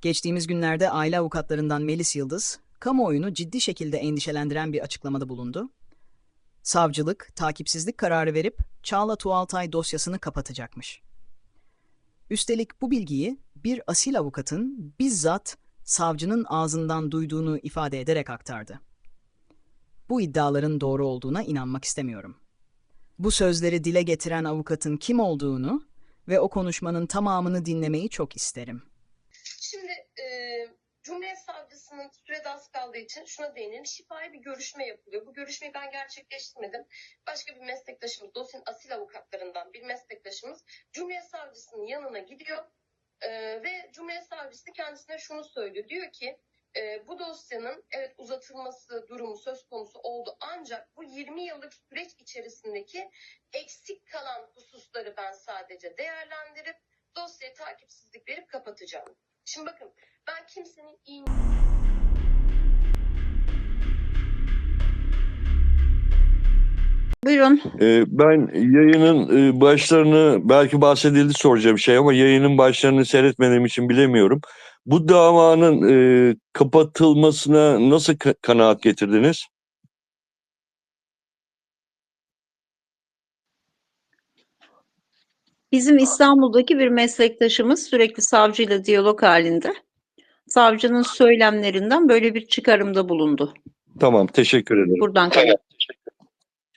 Geçtiğimiz günlerde aile avukatlarından Melis Yıldız, kamuoyunu ciddi şekilde endişelendiren bir açıklamada bulundu. Savcılık, takipsizlik kararı verip Çağla Tuğaltay dosyasını kapatacakmış. Üstelik bu bilgiyi bir asil avukatın bizzat savcının ağzından duyduğunu ifade ederek aktardı. Bu iddiaların doğru olduğuna inanmak istemiyorum. Bu sözleri dile getiren avukatın kim olduğunu ve o konuşmanın tamamını dinlemeyi çok isterim. Şimdi e, Cumhuriyet Savcısının sürede az kaldığı için şuna değinelim. Şifai bir görüşme yapılıyor. Bu görüşmeyi ben gerçekleştirmedim. Başka bir meslektaşımız, dosyanın asil avukatlarından bir meslektaşımız Cumhuriyet Savcısının yanına gidiyor. E, ve Cumhuriyet Savcısı kendisine şunu söylüyor. Diyor ki e, bu dosyanın evet uzatılması durumu söz konusu oldu. Ancak bu 20 yıllık süreç içerisindeki eksik kalan hususları ben sadece değerlendirip dosyaya takipsizlik verip kapatacağım. Şimdi bakın ben kimsenin iyi Buyurun. Ee, Ben yayının e, başlarını belki bahsedildi soracağım şey ama yayının başlarını seyretmediğim için bilemiyorum. Bu davanın e, kapatılmasına nasıl ka- kanaat getirdiniz? Bizim İstanbul'daki bir meslektaşımız sürekli savcıyla diyalog halinde. Savcının söylemlerinden böyle bir çıkarımda bulundu. Tamam, teşekkür ederim. Buradan kadar.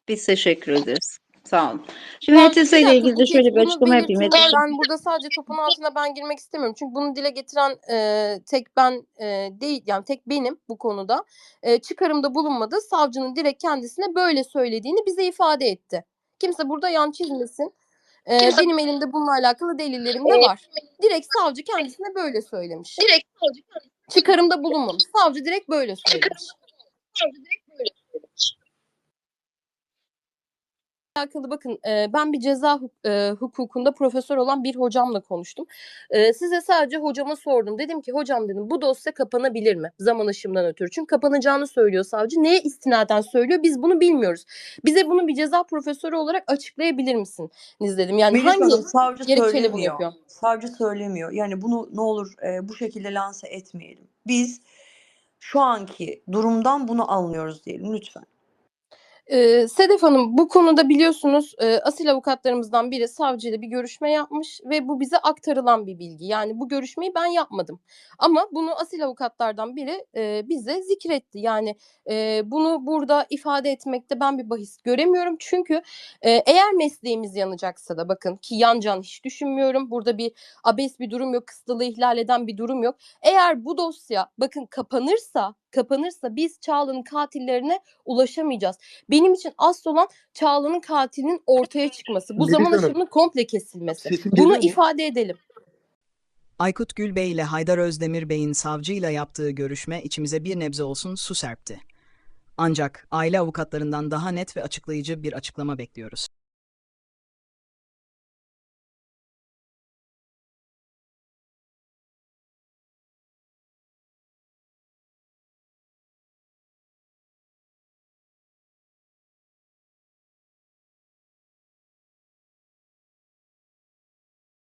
Biz teşekkür ederiz. Sağ olun. Şimdi Ben- HTS ile ilgili de şöyle bir açıklama yapayım. Ben burada sadece topun altına ben girmek istemiyorum. Çünkü bunu dile getiren e, tek ben e, değil yani tek benim bu konuda. E, çıkarımda bulunmadı. Savcının direkt kendisine böyle söylediğini bize ifade etti. Kimse burada yan çizmesin. E, benim elimde bununla alakalı delillerim de var. Direkt savcı kendisine böyle söylemiş. direkt savcı Çıkarımda bulunmamış. Savcı direkt böyle söylemiş. direkt böyle alakalı bakın e, ben bir ceza huk- e, hukukunda profesör olan bir hocamla konuştum. E, size sadece hocama sordum. Dedim ki hocam dedim bu dosya kapanabilir mi? Zaman aşımından ötürü. Çünkü kapanacağını söylüyor savcı. Neye istinaden söylüyor? Biz bunu bilmiyoruz. Bize bunu bir ceza profesörü olarak açıklayabilir misiniz dedim. Yani Melis hangi Hanım, savcı gerekçeyle bunu söylemiyor. yapıyor? Savcı söylemiyor. Yani bunu ne olur e, bu şekilde lanse etmeyelim. Biz şu anki durumdan bunu anlıyoruz diyelim lütfen. Ee, Sedef Hanım bu konuda biliyorsunuz e, asil avukatlarımızdan biri savcıyla bir görüşme yapmış ve bu bize aktarılan bir bilgi. Yani bu görüşmeyi ben yapmadım. Ama bunu asil avukatlardan biri e, bize zikretti. Yani e, bunu burada ifade etmekte ben bir bahis göremiyorum. Çünkü e, eğer mesleğimiz yanacaksa da bakın ki yancan hiç düşünmüyorum. Burada bir abes bir durum yok, kısıtlılığı ihlal eden bir durum yok. Eğer bu dosya bakın kapanırsa kapanırsa biz Çağla'nın katillerine ulaşamayacağız. Benim için asıl olan Çağla'nın katilinin ortaya çıkması. Bu Melis zaman Hanım, aşımının komple kesilmesi. Sesim Bunu geliyor mu? ifade edelim. Aykut Gülbey ile Haydar Özdemir Bey'in savcıyla yaptığı görüşme içimize bir nebze olsun su serpti. Ancak aile avukatlarından daha net ve açıklayıcı bir açıklama bekliyoruz.